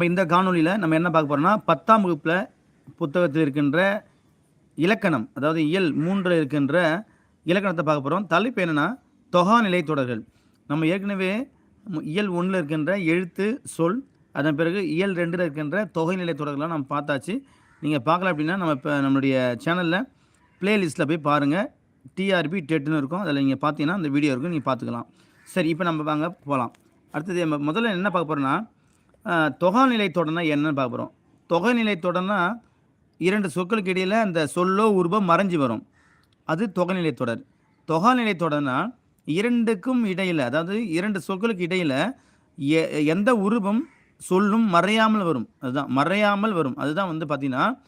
இப்போ இந்த காணொலியில் நம்ம என்ன பார்க்க போகிறோம்னா பத்தாம் வகுப்பில் புத்தகத்தில் இருக்கின்ற இலக்கணம் அதாவது இயல் மூன்றில் இருக்கின்ற இலக்கணத்தை பார்க்க போகிறோம் தலைப்பு என்னென்னா தொகாநிலை தொடர்கள். நம்ம ஏற்கனவே இயல் ஒன்றில் இருக்கின்ற எழுத்து சொல் அதன் பிறகு இயல் ரெண்டில் இருக்கின்ற தொகைநிலை தொடர்கள்லாம் நம்ம பார்த்தாச்சு. நீங்கள் பார்க்கல அப்படின்னா நம்ம இப்போ நம்மளுடைய சேனலில் பிளேலிஸ்ட்டில் போய் பாருங்கள் டிஆர்பி டெட்டுன்னு இருக்கும். அதில் நீங்கள் பார்த்தீங்கன்னா அந்த வீடியோ இருக்கும். நீங்கள் பார்த்துக்கலாம். சரி இப்போ நம்ம வாங்க போகலாம் அடுத்தது முதல்ல என்ன பார்க்க போகிறோன்னா தொகைநிலை தொடர்னா என்னன்னு பார்க்குறோம் தொகைநிலை தொடர்னா இரண்டு சொற்களுக்கு இடையில் அந்த சொல்லோ உருவம் மறைஞ்சு வரும். அது தொகைநிலை தொடர். தொகைநிலை தொடர்னா இரண்டுக்கும் இடையில் அதாவது இரண்டு சொற்களுக்கு இடையில் எ- எந்த உருவம் சொல்லும் மறையாமல் வரும். அதுதான் மறையாமல் வரும். அதுதான் வந்து பார்த்திங்கன்னா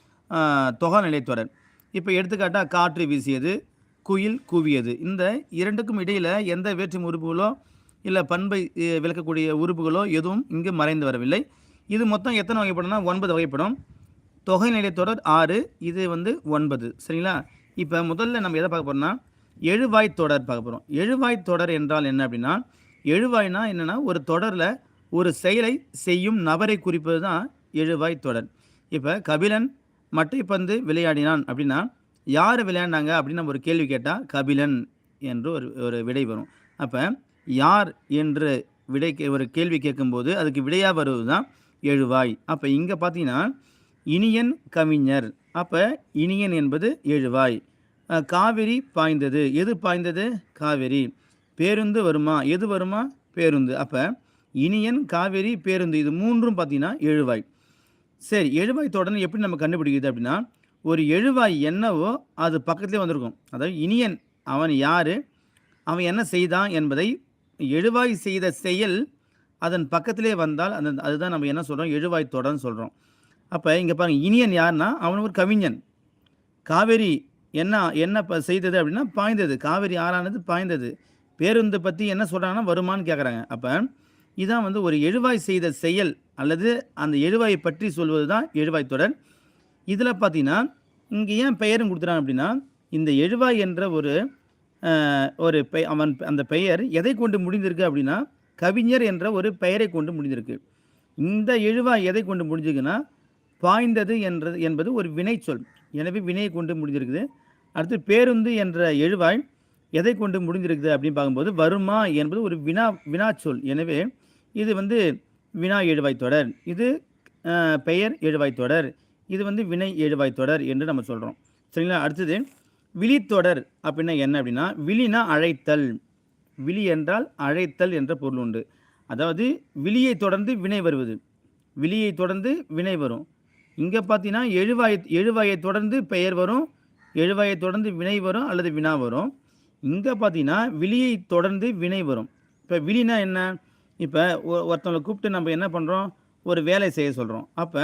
தொகைநிலை தொடர். இப்போ எடுத்துக்காட்டாக காற்று வீசியது குயில் கூவியது. இந்த இரண்டுக்கும் இடையில் எந்த வேற்றுமை உறுப்புகளோ இல்லை பண்பை விளக்கக்கூடிய உறுப்புகளோ எதுவும் இங்கு மறைந்து வரவில்லை. இது மொத்தம் எத்தனை வகைப்படும்னா ஒன்பது வகைப்படும். தொகைநிலை தொடர் ஆறு இது வந்து ஒன்பது. சரிங்களா? இப்போ முதல்ல நம்ம எதை பார்க்க போகிறோம்னா எழுவாய் தொடர் பார்க்க போகிறோம் எழுவாய் தொடர் என்றால் என்ன அப்படின்னா எழுவாய்னா என்னென்னா ஒரு தொடரில் ஒரு செயலை செய்யும் நபரை குறிப்பது தான் எழுவாய் தொடர். இப்போ கபிலன் மட்டைப்பந்து விளையாடினான் அப்படின்னா யார் விளையாண்டாங்க அப்படின்னு நம்ம ஒரு கேள்வி கேட்டால் கபிலன் என்று ஒரு ஒரு விடை வரும். அப்போ யார் என்று விடை கே- ஒரு கேள்வி கேட்கும்போது அதுக்கு விடையாக வருவது தான் எழுவாய் அப்போ இங்கே பார்த்தீங்கன்னா இனியன் கவிஞர். அப்போ இனியன் என்பது எழுவாய் காவிரி பாய்ந்தது. எது பாய்ந்தது? காவிரி. பேருந்து வருமா? எது வருமா? பேருந்து. அப்போ இனியன் காவிரி பேருந்து இது மூன்றும் பார்த்தீங்கன்னா எழுவாய் சரி எழுவாய் தொடர்ந்து எப்படி நம்ம கண்டுபிடிக்கிறது அப்படின்னா ஒரு எழுவாய் என்னவோ அது பக்கத்துலேயே வந்திருக்கும். அதாவது இனியன் அவன் யார்? அவன் என்ன செய்தான் என்பதை எழுவாய் செய்த செயல் அதன் பக்கத்திலே வந்தால் அந்த அதுதான் நம்ம என்ன சொல்கிறோம் எழுவாய் தொடர்ன்னு சொல்கிறோம் அப்போ இங்கே பாருங்க இனியன் யாருன்னா அவன் ஒரு கவிஞன். காவேரி என்ன என்ன ப செய்தது அப்படின்னா பாய்ந்தது. காவேரி ஆறானது பாய்ந்தது. பேருந்து பற்றி என்ன சொல்கிறாங்கன்னா வருமான்னு கேட்குறாங்க அப்போ இதான் வந்து ஒரு எழுவாய் செய்த செயல் அல்லது அந்த எழுவாயை பற்றி சொல்வது தான் எழுவாய் தொடர். இதில் பார்த்தீங்கன்னா இங்கே ஏன் பெயரும் கொடுத்துறாங்க அப்படின்னா இந்த எழுவாய் என்ற ஒரு ஒரு பெ அவன் அந்த பெயர் எதை கொண்டு முடிந்திருக்கு அப்படின்னா கவிஞர் என்ற ஒரு பெயரை கொண்டு முடிந்திருக்கு. இந்த எழுவாய் எதை கொண்டு முடிஞ்சிருக்குன்னா பாய்ந்தது என்றது என்பது ஒரு வினைச்சொல் எனவே வினையை கொண்டு முடிஞ்சிருக்குது அடுத்து பேருந்து என்ற எழுவாய் எதை கொண்டு முடிஞ்சிருக்குது அப்படின்னு பார்க்கும்போது வருமா என்பது ஒரு வினா வினாச்சொல் எனவே இது வந்து வினா எழுவாய் தொடர். இது பெயர் எழுவாய் தொடர். இது வந்து வினை எழுவாய் தொடர் என்று நம்ம சொல்கிறோம் சரிங்களா? அடுத்தது விழித்தொடர் அப்படின்னா என்ன அப்படின்னா விழினா அழைத்தல். விழி என்றால் அழைத்தல் என்ற பொருள் உண்டு. அதாவது விழியை தொடர்ந்து வினை வருவது. விழியை தொடர்ந்து வினை வரும். இங்கே பார்த்தீங்கன்னா எழுவாய் எழுவாயை தொடர்ந்து பெயர் வரும். எழுவாயை தொடர்ந்து வினை வரும் அல்லது வினா வரும். இங்கே பார்த்தீங்கன்னா விழியை தொடர்ந்து வினை வரும். இப்போ விழினா என்ன? இப்போ ஒருத்தவங்களை கூப்பிட்டு நம்ம என்ன பண்ணுறோம் ஒரு வேலை செய்ய சொல்கிறோம் அப்போ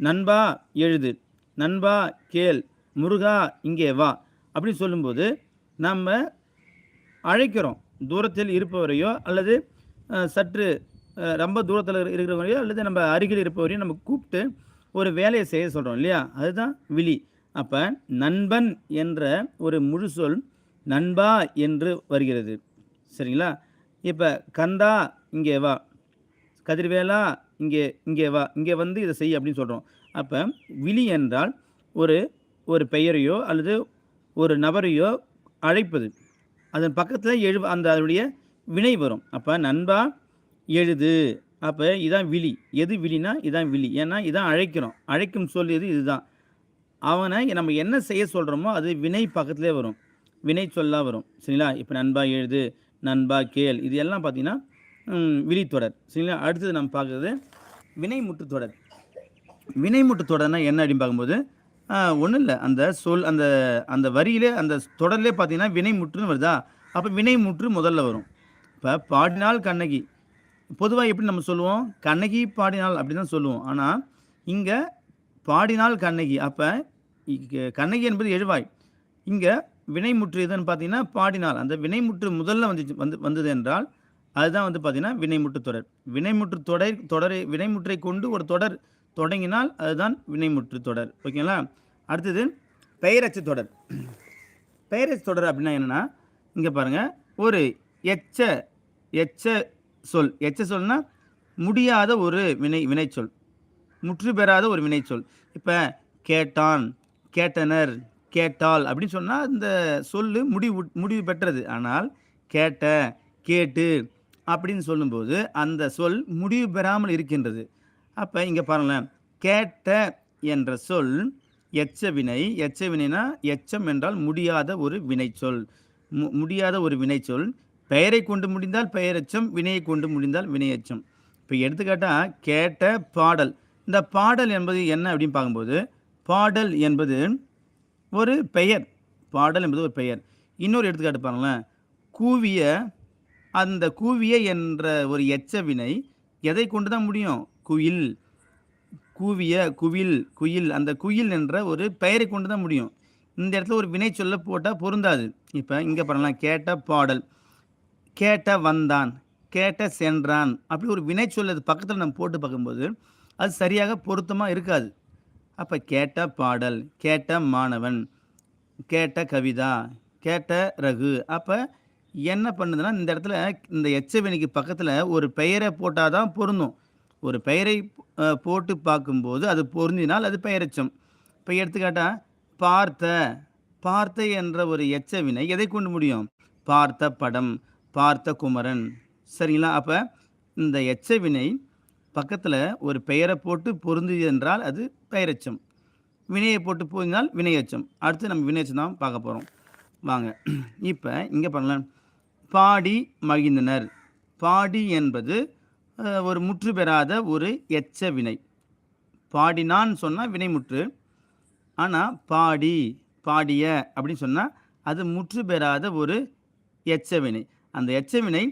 நண்பா எழுது. நண்பா கேள். முருகா இங்கே வா. அப்படின்னு சொல்லும்போது நம்ம அழைக்கிறோம். தூரத்தில் இருப்பவரையோ அல்லது சற்று ரொம்ப தூரத்தில் இருக்கிறவரையோ அல்லது நம்ம அருகில் இருப்பவரையும் நம்ம கூப்பிட்டு ஒரு வேலையை செய்ய சொல்கிறோம் இல்லையா? அதுதான் விழி. அப்போ நண்பன் என்ற ஒரு முழு சொல் நண்பா என்று வருகிறது. சரிங்களா? இப்போ கந்தா இங்கே வா. கதிர்வேலா இங்கே இங்கே வா. இங்கே வந்து இதை செய் அப்படின்னு சொல்கிறோம் அப்போ விழி என்றால் ஒரு ஒரு பெயரையோ அல்லது ஒரு நபரையோ அழைப்பது. அதன் பக்கத்தில் எழு அந்த அதனுடைய வினை வரும். அப்போ நண்பா எழுது. அப்போ இதான் விழி. எது விழினா இதான் விழி. ஏன்னா இதான் அழைக்கிறோம். அழைக்கும் சொல் எது இதுதான். அவனை நம்ம என்ன செய்ய சொல்கிறோமோ அது வினை பக்கத்திலே வரும். வினை சொல்லாக வரும். சரிங்களா? இப்போ நண்பா எழுது நண்பா கேள். இது எல்லாம் பார்த்தீங்கன்னா விழித்தொடர் சரிங்களா? அடுத்தது நம்ம பார்க்குறது வினைமுற்று தொடர். வினைமுற்று தொடர்னா என்ன அப்படின்னு பார்க்கும்போது ஒன்றும் இல்லை அந்த சொல் அந்த அந்த வரியிலே அந்த தொடர்லே பார்த்தீங்கன்னா வினைமுற்றுன்னு வருதா? அப்போ வினைமுற்று முதல்ல வரும். இப்போ பாடினால் கண்ணகி. பொதுவாக எப்படி நம்ம சொல்லுவோம்? கண்ணகி பாடினாள் அப்படி தான் சொல்லுவோம். ஆனால் இங்கே பாடினால் கண்ணகி. அப்போ கண்ணகி என்பது எழுவாய். இங்கே வினைமுற்று எதுன்னு பார்த்தீங்கன்னா பாடினால். அந்த வினைமுற்று முதல்ல வந்துச்சு வந்து வந்தது என்றால் அதுதான் வந்து பார்த்தீங்கன்னா வினைமுற்று தொடர். வினைமுற்று தொடர் தொடரை வினைமுற்றை கொண்டு ஒரு தொடர் தொடங்கினால் அதுதான் வினைமுற்று தொடர். ஓகேங்களா? அடுத்தது பெயரச்சு தொடர். பெயரச்சு தொடர் அப்படின்னா என்னென்னா இங்கே பாருங்கள் ஒரு எச்ச எச்ச சொல். எச்ச சொல்னா முடியாத ஒரு வினை வினைச்சொல். முற்று பெறாத ஒரு வினைச்சொல். இப்போ கேட்டான் கேட்டனர் கேட்டால் அப்படின்னு சொன்னால் இந்த சொல்லு முடிவு முடிவு பெற்றது. ஆனால் கேட்ட கேட்டு அப்படின்னு சொல்லும்போது அந்த சொல் முடிவு பெறாமல் இருக்கின்றது. அப்போ இங்கே பாருங்களேன் கேட்ட என்ற சொல் எச்ச வினை எச்ச வினைனா எச்சம் என்றால் முடியாத ஒரு வினைச்சொல். மு முடியாத ஒரு வினைச்சொல். பெயரை கொண்டு முடிந்தால் பெயரெச்சம் வினையை கொண்டு முடிந்தால் வினையச்சம். இப்போ எடுத்துக்காட்டால் கேட்ட பாடல். இந்த பாடல் என்பது என்ன அப்படின்னு பார்க்கும்போது பாடல் என்பது ஒரு பெயர். பாடல் என்பது ஒரு பெயர். இன்னொரு எடுத்துக்காட்டு பாருங்களேன் கூவிய அந்த கூவிய என்ற ஒரு எச்ச வினை எதை கொண்டு தான் முடியும்? குயில் கூவிய குவில் குயில். அந்த குயில் என்ற ஒரு பெயரை கொண்டு தான் முடியும். இந்த இடத்துல ஒரு வினை சொல்ல போட்டால் பொருந்தாது. இப்போ இங்கே பண்ணலாம் கேட்ட பாடல். கேட்ட வந்தான் கேட்ட சென்றான் அப்படி ஒரு வினை சொல் அது பக்கத்தில் நம்ம போட்டு பார்க்கும்போது அது சரியாக பொருத்தமாக இருக்காது. அப்போ கேட்ட பாடல் கேட்ட மாணவன் கேட்ட கவிதா கேட்ட ரகு. அப்போ என்ன பண்ணுதுன்னா இந்த இடத்துல இந்த எச்சவினைக்கு பக்கத்தில் ஒரு பெயரை போட்டால் தான் பொருந்தும். ஒரு பெயரை போட்டு பார்க்கும்போது அது பொருந்தினால் அது பெயரச்சம். இப்போ எடுத்துக்காட்டால் பார்த்த பார்த்த என்ற ஒரு எச்சவினை எதை கொண்டு முடியும்? பார்த்த படம் பார்த்த குமரன். சரிங்களா? அப்போ இந்த எச்சவினை பக்கத்தில் ஒரு பெயரை போட்டு பொருந்துது என்றால் அது பெயரச்சம். வினையை போட்டு பொருந்தினால் வினையச்சம். அடுத்து நம்ம வினையச்சம் தான் பார்க்க போகிறோம் வாங்க. இப்போ இங்கே பண்ணலாம் பாடி மகிழ்ந்தனர். பாடி என்பது ஒரு முற்று பெறாத ஒரு எச்ச வினை. பாடினான்னு சொன்னால் வினைமுற்று ஆனால் பாடி பாடிய அப்படின்னு சொன்னால் அது முற்று பெறாத ஒரு எச்ச வினை. அந்த எச்ச வினை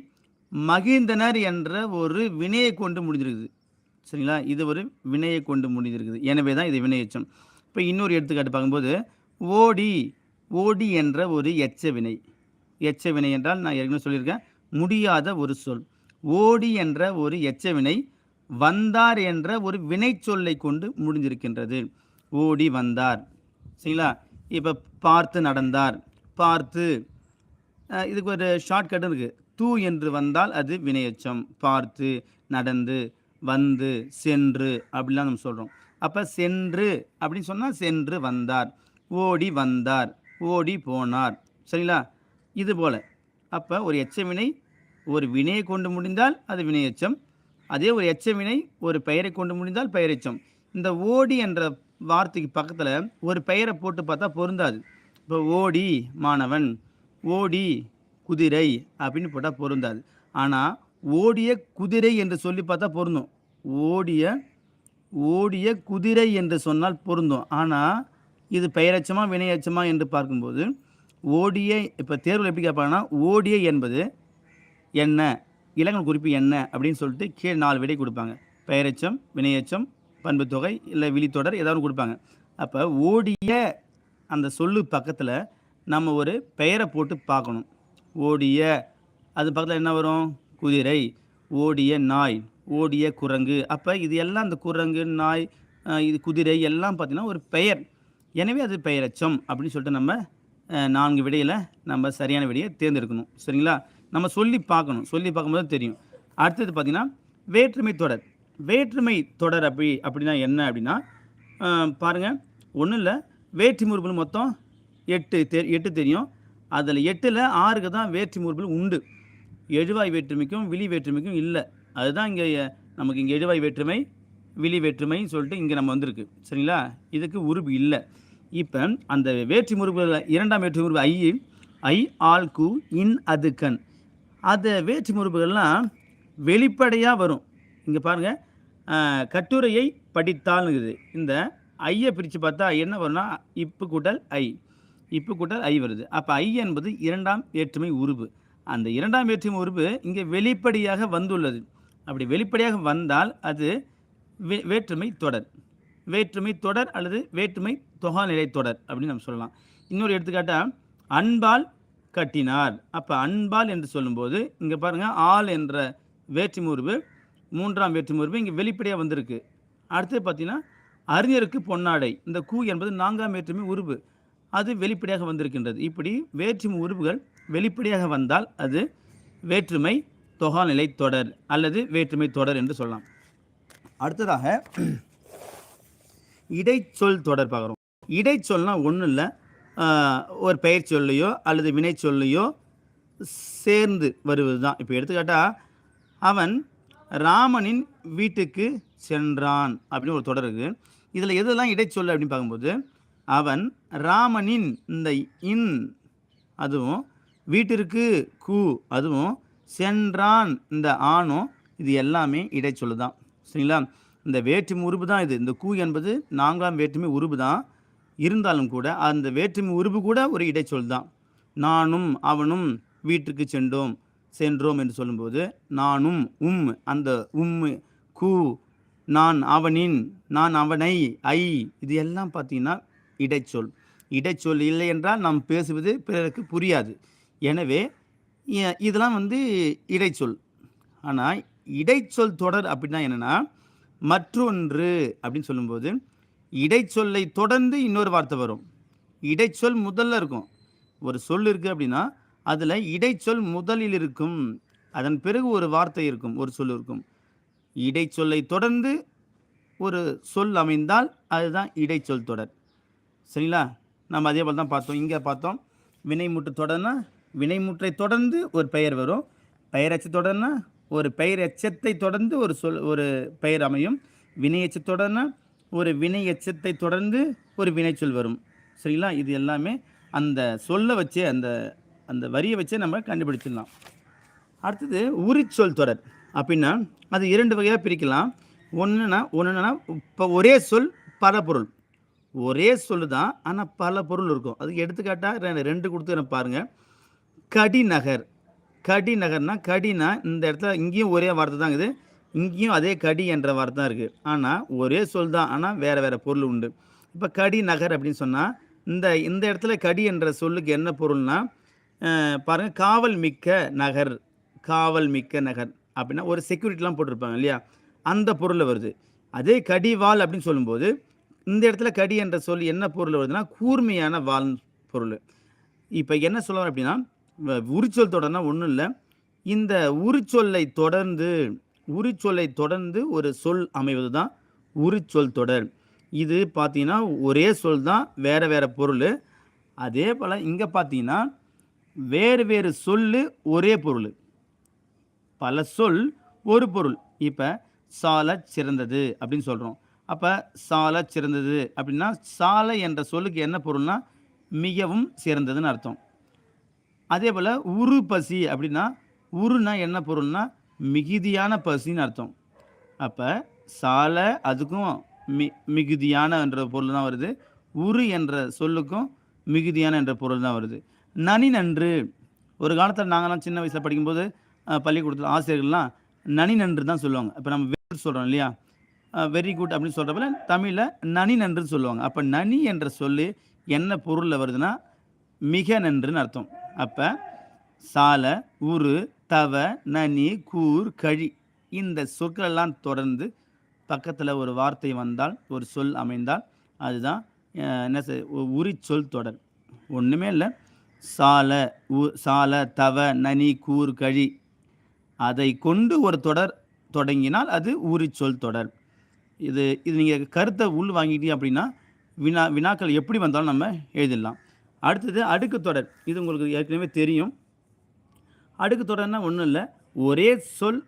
மகிழ்ந்தனர் என்ற ஒரு வினையை கொண்டு முடிஞ்சிருக்குது சரிங்களா? இது ஒரு வினையை கொண்டு முடிஞ்சிருக்குது எனவே தான் இது வினையச்சம் இப்போ இன்னொரு எடுத்துக்காட்டு பார்க்கும்போது ஓடி ஓடி என்ற ஒரு எச்ச வினை. எச்ச வினை என்றால் நான் ஏற்கனவே சொல்லியிருக்கேன் முடியாத ஒரு சொல். ஓடி என்ற ஒரு எச்சவினை வந்தார் என்ற ஒரு வினை சொல்லை கொண்டு முடிஞ்சிருக்கின்றது. ஓடி வந்தார். சரிங்களா? இப்போ பார்த்து நடந்தார். பார்த்து இதுக்கு ஒரு ஷார்ட்கட் இருக்குது தூ என்று வந்தால் அது வினையச்சம். பார்த்து நடந்து வந்து சென்று அப்படிலாம் நம்ம சொல்கிறோம் அப்போ சென்று அப்படின்னு சொன்னால் சென்று வந்தார். ஓடி வந்தார். ஓடி போனார். சரிங்களா? இது போல். அப்போ ஒரு எச்சவினை ஒரு வினையை கொண்டு முடிந்தால் அது வினையச்சம். அதே ஒரு எச்ச வினை ஒரு பெயரை கொண்டு முடிந்தால் பெயரெச்சம். இந்த ஓடி என்ற வார்த்தைக்கு பக்கத்தில் ஒரு பெயரை போட்டு பார்த்தா பொருந்தாது. இப்போ ஓடி மாணவன் ஓடி குதிரை அப்படின்னு போட்டால் பொருந்தாது. ஆனால் ஓடிய குதிரை என்று சொல்லி பார்த்தா பொருந்தும். ஓடிய ஓடிய குதிரை என்று சொன்னால் பொருந்தும். ஆனால் இது பெயரச்சமா வினையச்சமா என்று பார்க்கும்போது ஓடிய இப்போ தேர்வில் எப்படி கேட்பாங்கன்னா ஓடிய என்பது என்ன இலக்கண குறிப்பு என்ன அப்படின்னு சொல்லிட்டு கீழே நாலு விடை கொடுப்பாங்க. பெயரெச்சம் வினையச்சம் பண்புத்தொகை இல்லை விழித்தொடர் ஏதாவது கொடுப்பாங்க. அப்போ ஓடிய அந்த சொல்லு பக்கத்தில் நம்ம ஒரு பெயரை போட்டு பார்க்கணும். ஓடிய அது பக்கத்தில் என்ன வரும்? குதிரை. ஓடிய நாய் ஓடிய குரங்கு. அப்போ இது எல்லாம் அந்த குரங்கு நாய் இது குதிரை எல்லாம் பார்த்திங்கன்னா ஒரு பெயர். எனவே அது பெயரச்சம் அப்படின்னு சொல்லிட்டு நம்ம நான்கு விடையில் நம்ம சரியான விடையை தேர்ந்தெடுக்கணும். சரிங்களா? நம்ம சொல்லி பார்க்கணும். சொல்லி பார்க்கும்போது தெரியும். அடுத்தது பார்த்திங்கன்னா வேற்றுமை தொடர். வேற்றுமை தொடர் அப்படி அப்படின்னா என்ன அப்படின்னா பாருங்கள் ஒன்றும் இல்லை. வேற்று முறுப்புகள் மொத்தம் எட்டு தெ எட்டு தெரியும். அதில் எட்டில் ஆறுக்கு தான் வேற்று முறுப்புகள் உண்டு. எழுவாய் வேற்றுமைக்கும் விழி வேற்றுமைக்கும் இல்லை. அதுதான் இங்கே நமக்கு இங்கே எழுவாய் வேற்றுமை விழி வேற்றுமைன்னு சொல்லிட்டு இங்கே நம்ம வந்திருக்கு. சரிங்களா? இதுக்கு உருபு இல்லை. இப்போ அந்த வேற்று முறுப்புகளில் இரண்டாம் வேற்று முறுப்பு ஐ ஐ ஆல் கு இன் அது கண். அந்த வேற்று முறுப்புகள்லாம் வெளிப்படையாக வரும். இங்கே பாருங்கள் கட்டுரையை படித்தால்னுக்குது இந்த ஐயை பிரித்து பார்த்தா என்ன வரும்னா இப்பு கூட்டல் ஐ. இப்பு கூட்டல் ஐ வருது. அப்போ ஐ என்பது இரண்டாம் வேற்றுமை உருபு அந்த இரண்டாம் வேற்றுமை உருபு இங்கே வெளிப்படையாக வந்துள்ளது. அப்படி வெளிப்படையாக வந்தால் அது வே- வேற்றுமை தொடர். வேற்றுமை தொடர் அல்லது வேற்றுமை தொகாநிலை தொடர் அப்படின்னு நம்ம சொல்லலாம். இன்னொரு எடுத்துக்காட்டால் அன்பால் கட்டினார். அப்போ அன்பால் என்று சொல்லும்போது இங்கே பாருங்கள் ஆள் என்ற வேற்றுமை மூன்றாம் வேற்றுமுறிவு இங்கே வெளிப்படையாக வந்திருக்கு. அடுத்து பார்த்தீங்கன்னா அறிஞருக்கு பொன்னாடை. இந்த கூ என்பது நான்காம் வேற்றுமை உருவு. அது வெளிப்படையாக வந்திருக்கின்றது. இப்படி வேற்றுமை உருவுகள் வெளிப்படையாக வந்தால் அது வேற்றுமை தொகாநிலை தொடர் அல்லது வேற்றுமை தொடர் என்று சொல்லலாம். அடுத்ததாக இடைச்சொல் தொடர் பார்க்குறோம். இடைச்சொல்னால் ஒன்றும் இல்லை ஒரு பெயர் சொல்லையோ அல்லது வினை சொல்லையோ சேர்ந்து வருவது தான். இப்போ எடுத்துக்காட்டால் அவன் ராமனின் வீட்டுக்கு சென்றான் அப்படின்னு ஒரு தொடர் இருக்குது இதில் எதெல்லாம் இடைச்சொல் அப்படின்னு பார்க்கும்போது அவன் ராமனின் இந்த இன் அதுவும் வீட்டிற்கு கு அதுவும் சென்றான் இந்த ஆணும் இது எல்லாமே இடைச்சொல் தான் சரிங்களா? இந்த வேற்றுமை உருபு தான் இது. இந்த கூ என்பது நான்காம் வேற்றுமை உருபு தான். இருந்தாலும் கூட அந்த வேற்றுமை உருபு கூட ஒரு இடைச்சொல் தான். நானும் அவனும் வீட்டுக்கு சென்றோம் சென்றோம் என்று சொல்லும்போது நானும் உம் அந்த உம் கூ நான் அவனின் நான் அவனை ஐ இது எல்லாம் பார்த்தீங்கன்னா இடைச்சொல். இடைச்சொல் இல்லை என்றால் நாம் பேசுவது பிறருக்கு புரியாது. எனவே இதெல்லாம் வந்து இடைச்சொல். ஆனால் இடைச்சொல் தொடர் அப்படின்னா என்னென்னா மற்றொன்று அப்படின்னு சொல்லும்போது இடைச்சொல்லை தொடர்ந்து இன்னொரு வார்த்தை வரும். இடைச்சொல் முதல்ல இருக்கும். ஒரு சொல் இருக்குது அப்படின்னா அதில் இடைச்சொல் முதலில் இருக்கும். அதன் பிறகு ஒரு வார்த்தை இருக்கும் ஒரு சொல் இருக்கும். இடைச்சொல்லை தொடர்ந்து ஒரு சொல் அமைந்தால் அதுதான் இடைச்சொல் தொடர். சரிங்களா? நம்ம அதே போல் தான் பார்த்தோம். இங்கே பார்த்தோம். வினைமுற்று தொடர்னா வினைமுற்றை தொடர்ந்து ஒரு பெயர் வரும். பெயரச்சு தொடர்னா ஒரு பெயர் எச்சத்தை தொடர்ந்து ஒரு சொல் ஒரு பெயர் அமையும். வினை தொடர்னா ஒரு வினை எச்சத்தை தொடர்ந்து ஒரு வினைச்சொல் வரும். சரிங்களா? இது எல்லாமே அந்த சொல்லை வச்சே அந்த அந்த வரியை வச்சே நம்ம கண்டுபிடிச்சிடலாம். அடுத்தது உரிச்சொல் தொடர். அப்படின்னா அது இரண்டு வகையாக பிரிக்கலாம். ஒன்றுனா ஒன்றுனா இப்போ ஒரே சொல் பல பொருள். ஒரே சொல் தான் ஆனால் பல பொருள் இருக்கும். அதுக்கு எடுத்துக்காட்டாக ரெண்டு கொடுத்து பாருங்கள் கடிநகர். கடிநகர்னா கடினா இந்த இடத்துல இங்கேயும் ஒரே வார்த்தை தான் இருக்குது. இங்கேயும் அதே கடி என்ற வார்த்தை தான் இருக்குது ஆனால் ஒரே சொல் தான். ஆனால் வேறு வேறு பொருள் உண்டு. இப்போ கடி நகர் அப்படின்னு சொன்னால் இந்த இந்த இடத்துல கடி என்ற சொல்லுக்கு என்ன பொருள்னா பாருங்கள் காவல் மிக்க நகர் காவல் மிக்க நகர் அப்படின்னா ஒரு செக்யூரிட்டிலாம் போட்டிருப்பாங்க இல்லையா? அந்த பொருளில் வருது. அதே கடிவாள் அப்படின்னு சொல்லும்போது இந்த இடத்துல கடி என்ற சொல் என்ன பொருள் வருதுன்னா கூர்மையான வால் பொருள். இப்போ என்ன சொல்லுவார் அப்படின்னா வ- உரிச்சொல் தொடர்னா ஒன்றும் இல்லை. இந்த உரிச்சொல்லை தொடர்ந்து உரிச்சொல்லை தொடர்ந்து ஒரு சொல் அமைவது தான் உரிச்சொல் தொடர். இது பார்த்தீங்கன்னா ஒரே சொல் தான் வேறு வேறு பொருள். அதே போல் இங்கே பார்த்தீங்கன்னா வேறு வேறு சொல் ஒரே பொருள். பல சொல் ஒரு பொருள். இப்போ சால சிறந்தது அப்படின்னு சொல்கிறோம் அப்போ சால சிறந்தது அப்படின்னா சாலை என்ற சொல்லுக்கு என்ன பொருள்னா மிகவும் சிறந்ததுன்னு அர்த்தம். அதே போல் உரு பசி அப்படின்னா உருனா என்ன பொருள்னா மிகுதியான பசின்னு அர்த்தம். அப்போ சாலை அதுக்கும் மி மிகுதியான என்ற பொருள் தான் வருது. உரு என்ற சொல்லுக்கும் மிகுதியான என்ற பொருள் தான் வருது. நனி நன்று. ஒரு காலத்தில் நாங்களாம் சின்ன வயசில் படிக்கும்போது பள்ளிக்கூடத்தில் ஆசிரியர்கள்லாம் நனி நன்று தான் சொல்லுவாங்க. இப்போ நம்ம வெரி சொல்கிறோம் இல்லையா? வெரி குட் அப்படின்னு சொல்கிறப்பல தமிழில் நனி நன்றுன்னு சொல்லுவாங்க. அப்போ நனி என்ற சொல்லு என்ன பொருளில் வருதுன்னா மிக நன்றுன்னு அர்த்தம். அப்போ சாலை உரு தவ நனி கூர் கழி இந்த சொற்களெல்லாம் தொடர்ந்து பக்கத்தில் ஒரு வார்த்தை வந்தால் ஒரு சொல் அமைந்தால் அதுதான் அஹ், என்ன சொல் உரிச்சொல் தொடர். ஒன்றுமே இல்லை. சால உ சால தவ நனி கூர் கழி அதை கொண்டு ஒரு தொடர் தொடங்கினால் அது உரிச்சொல் தொடர். இது இது நீங்கள் கருத்தை உள் வாங்கிட்டீங்க அப்படின்னா வினா வினாக்கள் எப்படி வந்தாலும் நம்ம எழுதிடலாம். அடுத்தது அடுக்கு தொடர். இது உங்களுக்கு ஏற்கனவே தெரியும். அடுக்கு தொடர்னா ஒன்றும் இல்லை. ஒரே சொல்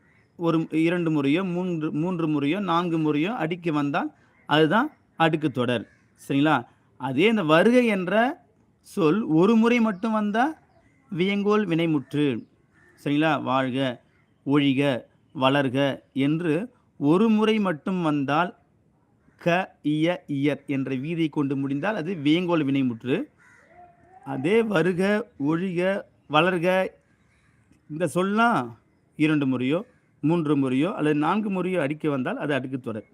ஒரு இரண்டு முறையோ மூன்று மூன்று முறையோ நான்கு முறையோ அடுக்கி வந்தால் அதுதான் அடுக்கு தொடர். சரிங்களா? அதே இந்த வருகை என்ற சொல் ஒரு முறை மட்டும் வந்தால் வியங்கோல் வினைமுற்று. சரிங்களா? வாழ்க ஒழிக வளர்க என்று ஒரு முறை மட்டும் வந்தால் க இய இயர் என்ற வீதியை கொண்டு முடிந்தால் அது வியங்கோல் வினைமுற்று. அதே வருக ஒழிக வளர்க இந்த சொல்லாம் இரண்டு முறையோ மூன்று முறையோ அல்லது நான்கு முறையோ அடிக்க வந்தால் அது அடுக்கு தொடர்.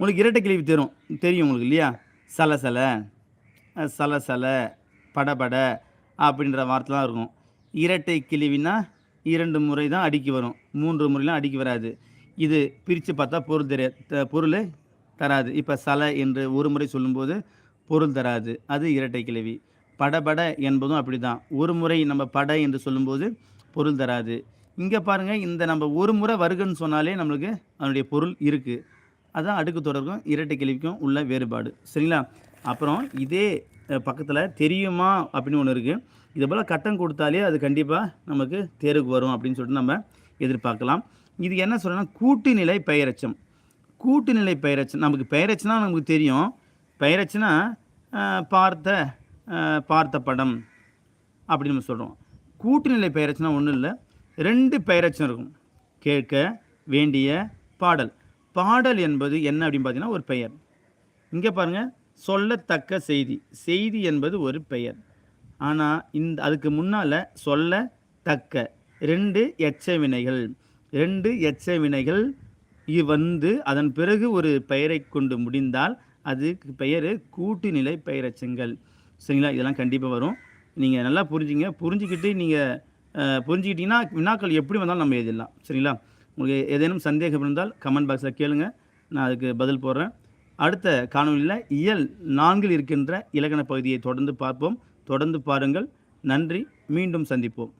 உங்களுக்கு இரட்டை கிழிவு தரும். தெரியும் உங்களுக்கு இல்லையா? சலசல சலசல படபட அப்படின்ற வார்த்தைலாம் இருக்கும். இரட்டை கிழிவினா இரண்டு முறை தான் அடிக்கி வரும். மூன்று முறைலாம் அடிக்கி வராது. இது பிரித்து பார்த்தா பொருள் தெரிய பொருள் தராது. இப்போ சல என்று ஒரு முறை சொல்லும்போது பொருள் தராது. அது இரட்டை கிழவி. படபட என்பதும் அப்படி தான் ஒரு முறை நம்ம பட என்று சொல்லும்போது பொருள் தராது. இங்கே பாருங்கள் இந்த நம்ம ஒரு முறை வருகன்னு சொன்னாலே நம்மளுக்கு அதனுடைய பொருள் இருக்குது அதுதான் அடுக்கு தொடருக்கும் இரட்டை கேள்விக்கும் உள்ள வேறுபாடு. சரிங்களா? அப்புறம் இதே பக்கத்தில் தெரியுமா அப்படின்னு ஒன்று இருக்குது இது போல் கட்டம் கொடுத்தாலே அது கண்டிப்பாக நமக்கு தேர்வுக்கு வரும் அப்படின்னு சொல்லிட்டு நம்ம எதிர்பார்க்கலாம். இது என்ன சொல்லணும்னா கூட்டுநிலை பெயரச்சம். கூட்டுநிலை பெயரச்சம் நமக்கு பெயரச்சனா நமக்கு தெரியும். பெயரச்சனா பார்த்த பார்த்த படம் அப்படின்னு நம்ம சொல்கிறோம் கூட்டுநிலை பெயரச்சனா ஒன்றும் இல்லை. ரெண்டு பெயரச்சம் இருக்கும். கேட்க வேண்டிய பாடல். பாடல் என்பது என்ன அப்படின்னு பார்த்தீங்கன்னா ஒரு பெயர். இங்கே பாருங்கள் சொல்லத்தக்க செய்தி. செய்தி என்பது ஒரு பெயர். ஆனால் இந்த அதுக்கு முன்னால் சொல்ல தக்க ரெண்டு எச்ச வினைகள் ரெண்டு எச்ச வினைகள் வந்து அதன் பிறகு ஒரு பெயரை கொண்டு முடிந்தால் அதுக்கு பெயர் கூட்டுநிலை பெயரச்சங்கள். சரிங்களா? இதெல்லாம் கண்டிப்பாக வரும். நீங்கள் நல்லா புரிஞ்சுங்க. புரிஞ்சுக்கிட்டு நீங்கள் புரிஞ்சுக்கிட்டிங்கன்னா வினாக்கள் எப்படி வந்தாலும் நம்ம எழுதிடலாம். சரிங்களா? உங்களுக்கு ஏதேனும் சந்தேகம் இருந்தால் கமெண்ட் பாக்ஸில் கேளுங்க. நான் அதுக்கு பதில் போடுறேன். அடுத்த காணொலியில் இயல் நான்கில் இருக்கின்ற இலக்கண பகுதியை தொடர்ந்து பார்ப்போம். தொடர்ந்து பாருங்கள். நன்றி. மீண்டும் சந்திப்போம்.